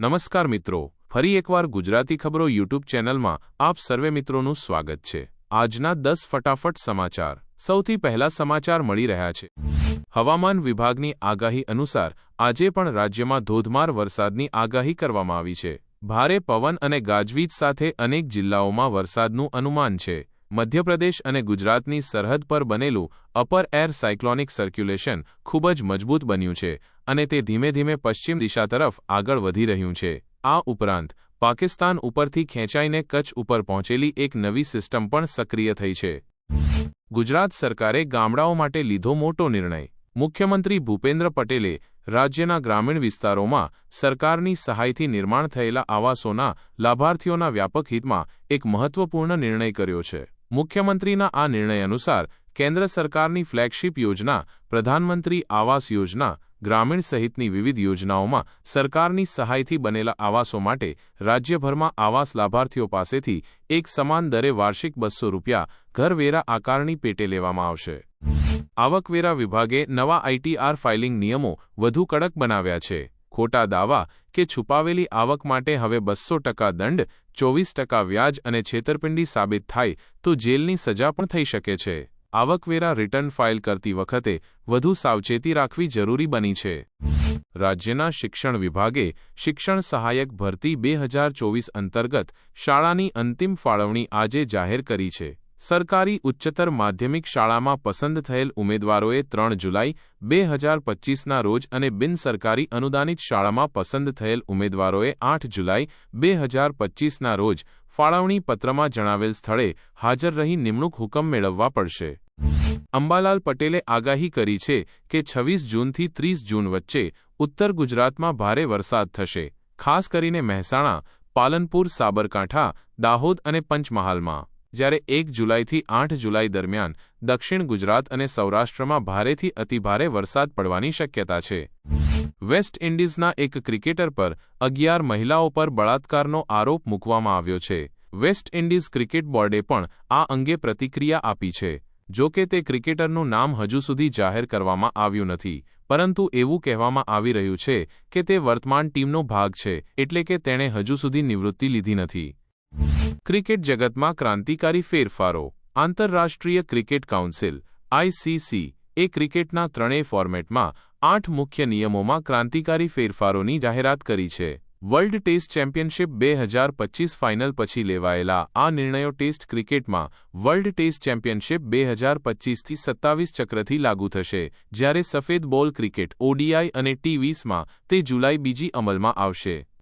નમસ્કાર મિત્રો, ફરી એકવાર ગુજરાતી ખબરો યુટ્યુબ ચેનલમાં આપ સર્વે મિત્રોનું સ્વાગત છે. આજના દસ ફટાફટ સમાચાર. સૌથી પહેલા સમાચાર મળી રહ્યા છે. હવામાન વિભાગની આગાહી અનુસાર, આજે પણ રાજ્યમાં ધોધમાર વરસાદની આગાહી કરવામાં આવી છે. ભારે પવન અને ગાજવીજ સાથે અનેક જિલ્લાઓમાં વરસાદનું અનુમાન છે. મધ્યપ્રદેશ અને ગુજરાતની સરહદ પર બનેલું અપર એર સાયક્લોનિક સર્ક્યુલેશન ખૂબ જ મજબૂત બન્યું છે અને તે ધીમે ધીમે પશ્ચિમ દિશા તરફ આગળ વધી રહ્યું છે. આ ઉપરાંત, પાકિસ્તાન ઉપરથી ખેંચાઈને કચ્છ ઉપર પહોંચેલી એક નવી સિસ્ટમ પણ સક્રિય થઈ છે. ગુજરાત સરકારે ગામડાઓ માટે લીધો મોટો નિર્ણય. મુખ્યમંત્રી ભૂપેન્દ્ર પટેલે રાજ્યના ગ્રામીણ વિસ્તારોમાં સરકારની સહાયથી નિર્માણ થયેલા આવાસોના લાભાર્થીઓના વ્યાપક હિતમાં એક મહત્વપૂર્ણ નિર્ણય કર્યો છે. મુખ્યમંત્રીના આ નિર્ણય અનુસાર કેન્દ્ર સરકારની ફ્લેગશિપ યોજના, પ્રધાનમંત્રી આવાસ યોજના, ગ્રામીણ સહિતની વિવિધ યોજનાઓમાં સરકારની સહાયથી બનેલા આવાસો માટે રાજ્યભરમાં આવાસ લાભાર્થીઓ પાસેથી એક સમાન દરે વાર્ષિક બસો રૂપિયા ઘરવેરા આકારણી પેટે લેવામાં આવશે. આવકવેરા વિભાગે નવા આઈટીઆર ફાઇલિંગ નિયમો વધુ કડક બનાવ્યા છે. ખોટા દાવા કે છુપાવેલી આવક માટે હવે બસો ટકા દંડ, ચોવીસ ટકા વ્યાજ અને છેતરપિંડી સાબિત થાય તો જેલની સજા પણ થઈ શકે છે. આવકવેરા રિટર્ન ફાઇલ કરતી વખતે વધુ સાવચેતી રાખવી જરૂરી બની છે. રાજ્યના શિક્ષણ વિભાગે શિક્ષણ સહાયક ભરતી બે અંતર્ગત શાળાની અંતિમ ફાળવણી આજે જાહેર કરી છે. સરકારી ઉચ્ચતર માધ્યમિક શાળામાં પસંદ થયેલ ઉમેદવારોએ ત્રણ જુલાઈ, બે હજાર પચીસના રોજ અને બિનસરકારી અનુદાનિત શાળામાં પસંદ થયેલ ઉમેદવારોએ આઠ જુલાઈ, બે હજાર પચીસના રોજ ફાળવણી પત્રમાં જણાવેલ સ્થળે હાજર રહી નિમણૂક હુકમ મેળવવા પડશે. અંબાલાલ પટેલે આગાહી કરી છે કે છવ્વીસ જૂનથી ત્રીસ જૂન વચ્ચે ઉત્તર ગુજરાતમાં ભારે વરસાદ થશે, ખાસ કરીને મહેસાણા, પાલનપુર, સાબરકાંઠા, દાહોદ અને પંચમહાલમાં. જ્યારે એક જુલાઈથી આઠ જુલાઈ દરમિયાન દક્ષિણ ગુજરાત અને સૌરાષ્ટ્રમાં ભારેથી અતિભારે વરસાદ પડવાની શક્યતા છે. વેસ્ટ ઇન્ડિઝના એક ક્રિકેટર પર અગિયાર મહિલાઓ પર બળાત્કારનો આરોપ મૂકવામાં આવ્યો છે. વેસ્ટ ઇન્ડિઝ ક્રિકેટ બોર્ડે પણ આ અંગે પ્રતિક્રિયા આપી છે. જો કે તે ક્રિકેટરનું નામ હજુ સુધી જાહેર કરવામાં આવ્યું નથી, પરંતુ એવું કહેવામાં આવી રહ્યું છે કે તે વર્તમાન ટીમનો ભાગ છે, એટલે કે તેણે હજુ સુધી નિવૃત્તિ લીધી નથી. ક્રિકેટ જગતમાં ક્રાંતિકારી ફેરફારો. આંતરરાષ્ટ્રીય ક્રિકેટ કાઉન્સિલ આઈસીસી એ ક્રિકેટના ત્રણેય ફોર્મેટમાં આઠ મુખ્ય નિયમોમાં ક્રાંતિકારી ફેરફારોની જાહેરાત કરી છે. વર્લ્ડ ટેસ્ટ ચેમ્પિયનશિપ બે હજાર પચીસ ફાઇનલ પછી લેવાયેલા આ નિર્ણયો ટેસ્ટ ક્રિકેટમાં વર્લ્ડ ટેસ્ટ ચેમ્પિયનશિપ બે હજાર પચીસથી સત્તાવીસ ચક્રથી લાગુ થશે, જ્યારે સફેદ બોલ ક્રિકેટ, ઓડીઆઈ અને ટી વીસમાં તે જુલાઈ બીજી અમલમાં આવશે.